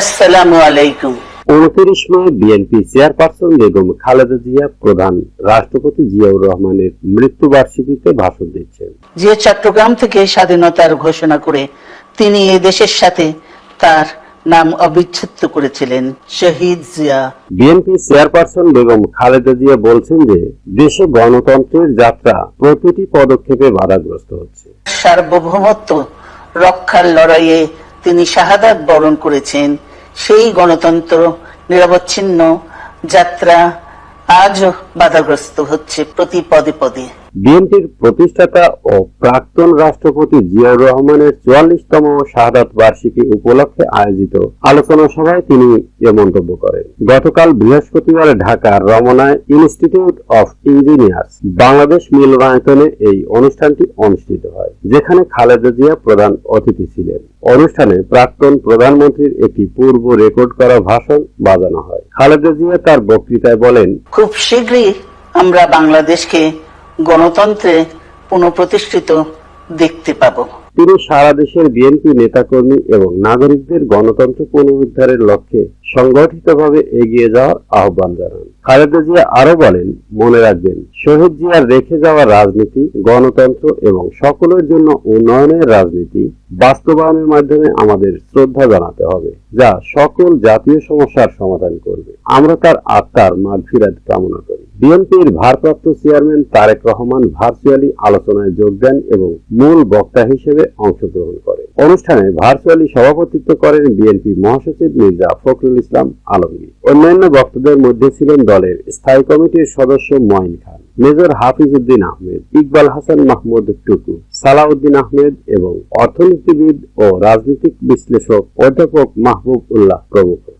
আসসালামু আলাইকুম। উনত্রিশ May BNP chairperson Begum Khaleda Zia প্রধান রাষ্ট্রপতি জিয়াউর রহমানের মৃত্যুবার্ষিকীতে ভাষণ দিচ্ছেন। যে চট্টগ্রাম থেকে স্বাধীনতার ঘোষণা করে তিনি এই দেশের সাথে তার নাম অবিচ্ছেদ্য করেছিলেন শহীদ জিয়া। বিএনপি চেয়ারপারসন বেগম খালেদা জিয়া বলছেন যে দেশে গণতন্ত্রের যাত্রা প্রতিটি পদক্ষেপে বাধাগ্রস্ত হচ্ছে। সার্বভৌমত্ব রক্ষার লড়াইয়ে তিনি শাহাদাত বরণ করেছেন। সেই গণতন্ত্র নিরবচ্ছিন্ন যাত্রা আজও বাধাগ্রস্ত হচ্ছে প্রতি পদে পদে। বিএনপির প্রতিষ্ঠাতা ও প্রাক্তন রাষ্ট্রপতি জিয়াউর রহমানের চুয়াল্লিশতম শাহাদাত বার্ষিকী উপলক্ষে আয়োজিত আলোচনা সভায় তিনি এ মন্তব্য করেন। গতকাল বৃহস্পতিবার ঢাকার রমনায় ইনস্টিটিউট অফ ইঞ্জিনিয়ার্স বাংলাদেশ মিলনায়তনে এই অনুষ্ঠানটি অনুষ্ঠিত হয়, যেখানে খালেদা জিয়া প্রধান অতিথি ছিলেন। অনুষ্ঠানে প্রাক্তন প্রধানমন্ত্রীর একটি পূর্ব রেকর্ড করা ভাষণ বাজানো হয়। খালেদা জিয়া তার বক্তৃতায় বলেন, খুব শীঘ্রই আমরা বাংলাদেশকে গণতন্ত্রে পুনঃপ্রতিষ্ঠিত দেখতে পাবো। তিনি সারা দেশের বিএনপি নেতাকর্মী এবং নাগরিকদের গণতন্ত্র পুনরুদ্ধারের লক্ষ্যে সংগঠিতভাবে এগিয়ে যাওয়ার আহ্বান জানান। খালেদা জিয়া আরও বলেন, মনে রাখবেন, শহীদ জিয়ার রেখে যাওয়া রাজনীতি, গণতন্ত্র এবং সকলের জন্য উন্নয়নের রাজনীতি বাস্তবায়নের মাধ্যমে আমাদের শ্রদ্ধা জানাতে হবে, যা সকল জাতীয় সমস্যার সমাধান করবে। আমরা তার আত্মার মাগফিরাত কামনা করি। বিএনপির ভারপ্রাপ্ত চেয়ারম্যান তারেক রহমান ভার্চুয়ালি আলোচনায় যোগ দেন এবং মূল বক্তা হিসেবে অংশগ্রহণ করেন। অনুষ্ঠানে ভার্চুয়ালি সভাপতিত্ব করেন বিএনপি মহাসচিব মির্জা ফখরুল ইসলাম আলমগীর। অন্যান্য বক্তাদের মধ্যে ছিলেন দলের স্থায়ী কমিটির সদস্য মঈন খান, মেজর হাফিজ উদ্দিন আহমেদ, ইকবাল হাসান মাহমুদ টুকু, সালাউদ্দিন আহমেদ এবং অর্থনীতিবিদ ও রাজনৈতিক বিশ্লেষক অধ্যাপক মাহবুব উল্লাহ প্রমুখ।